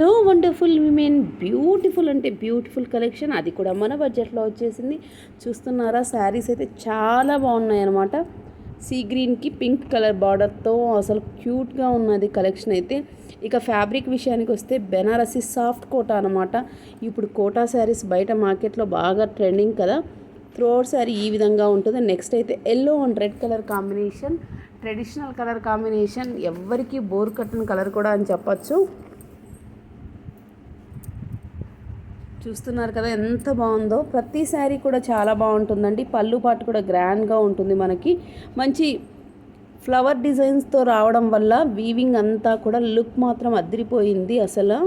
So wonderful women beautiful అంటే beautiful collection. అది కూడా మన బడ్జెట్లో వచ్చేసింది. చూస్తున్నారా? శారీస్ అయితే చాలా బాగున్నాయి అనమాట సీ గ్రీన్కి పింక్ కలర్ బార్డర్తో అసలు క్యూట్గా ఉన్నది కలెక్షన్ అయితే. ఇక ఫ్యాబ్రిక్ విషయానికి వస్తే బెనారసి సాఫ్ట్ కోటా అనమాట ఇప్పుడు కోటా శారీస్ బయట మార్కెట్లో బాగా ట్రెండింగ్ కదా. త్రోట్ శారీ ఈ విధంగా ఉంటుంది. నెక్స్ట్ అయితే yellow and red colour combination. Traditional colour combination. ఎవరికి బోర్ కట్టిన కలర్ కూడా అని చెప్పచ్చు. చూస్తున్నారు కదా ఎంత బాగుందో. ప్రతి శారీ కూడా చాలా బాగుంటుందండి. పళ్ళు పాటు కూడా గ్రాండ్గా ఉంటుంది మనకి. మంచి ఫ్లవర్ డిజైన్స్తో రావడం వల్ల వీవింగ్ అంతా కూడా లుక్ మాత్రం అదిరిపోయింది అసలు.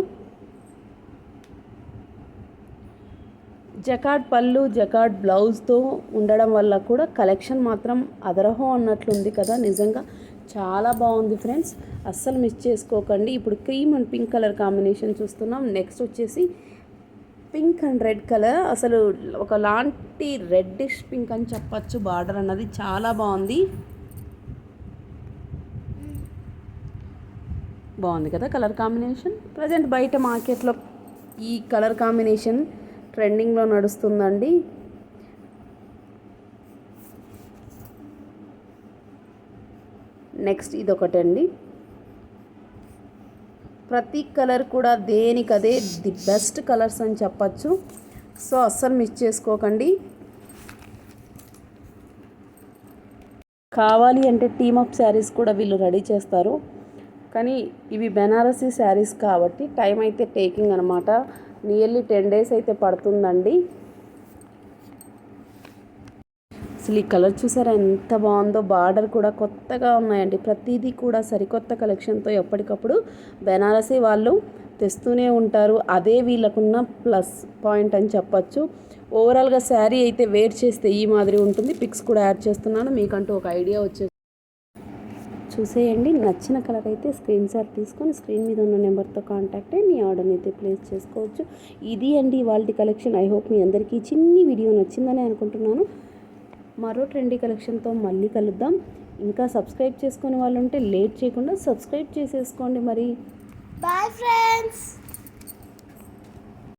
జకాడ్ పళ్ళు జకాడ్ బ్లౌజ్తో ఉండడం వల్ల కూడా కలెక్షన్ మాత్రం అదరహో అన్నట్లుంది కదా. నిజంగా చాలా బాగుంది ఫ్రెండ్స్. అస్సలు మిస్ చేసుకోకండి. ఇప్పుడు cream and pink colour combination చూస్తున్నాం. నెక్స్ట్ వచ్చేసి పింక్ అండ్ రెడ్ కలర్. అసలు ఒకలాంటి రెడ్డిష్ పింక్ అని చెప్పచ్చు బార్డర్ అన్నది. చాలా బాగుంది. బాగుంది కదా కలర్ కాంబినేషన్? ప్రజెంట్ బయట మార్కెట్లో ఈ కలర్ కాంబినేషన్ ట్రెండింగ్లో నడుస్తుందండి. నెక్స్ట్ ఇదొకటండి. ప్రతి కలర్ కూడా దేనికదే ది బెస్ట్ కలర్స్ అని చెప్పచ్చు. సో అస్సలు మిస్ చేసుకోకండి. కావాలి అంటే టీమ్ అప్ శారీస్ కూడా వీళ్ళు రెడీ చేస్తారు. కానీ ఇవి బెనారసీ శారీస్ కాబట్టి టైం అయితే టేకింగ్ అనమాట నియర్లీ టెన్ డేస్ అయితే పడుతుందండి. అసలు ఈ కలర్ చూసారా? ఎంత బాగుందో. బార్డర్ కూడా కొత్తగా ఉన్నాయండి. ప్రతిదీ కూడా సరికొత్త కలెక్షన్తో ఎప్పటికప్పుడు బెనారసీ వాళ్ళు తెస్తూనే ఉంటారు. అదే వీళ్ళకున్న ప్లస్ పాయింట్ అని చెప్పచ్చు. ఓవరాల్గా శారీ అయితే వేర్ చేస్తే ఈ మాదిరి ఉంటుంది. పిక్స్ కూడా యాడ్ చేస్తున్నాను. మీకంటూ ఒక ఐడియా వచ్చే చూసేయండి. నచ్చిన కలర్ అయితే స్క్రీన్ షాట్ తీసుకొని స్క్రీన్ మీద ఉన్న నెంబర్తో కాంటాక్ట్ అయ్యి మీ ఆర్డర్ని అయితే ప్లేస్ చేసుకోవచ్చు. ఇది అండి వాళ్ళ కలెక్షన్. ఐ హోప్ మీ అందరికీ చిన్ని వీడియో నచ్చిందని అనుకుంటున్నాను. మరో ట్రెండీ కలెక్షన్తో మళ్ళీ కలుద్దాం. ఇంకా సబ్స్క్రైబ్ చేసుకునే వాళ్ళు ఉంటే లేట్ చేయకుండా సబ్స్క్రైబ్ చేసేసుకోండి మరి. Bye friends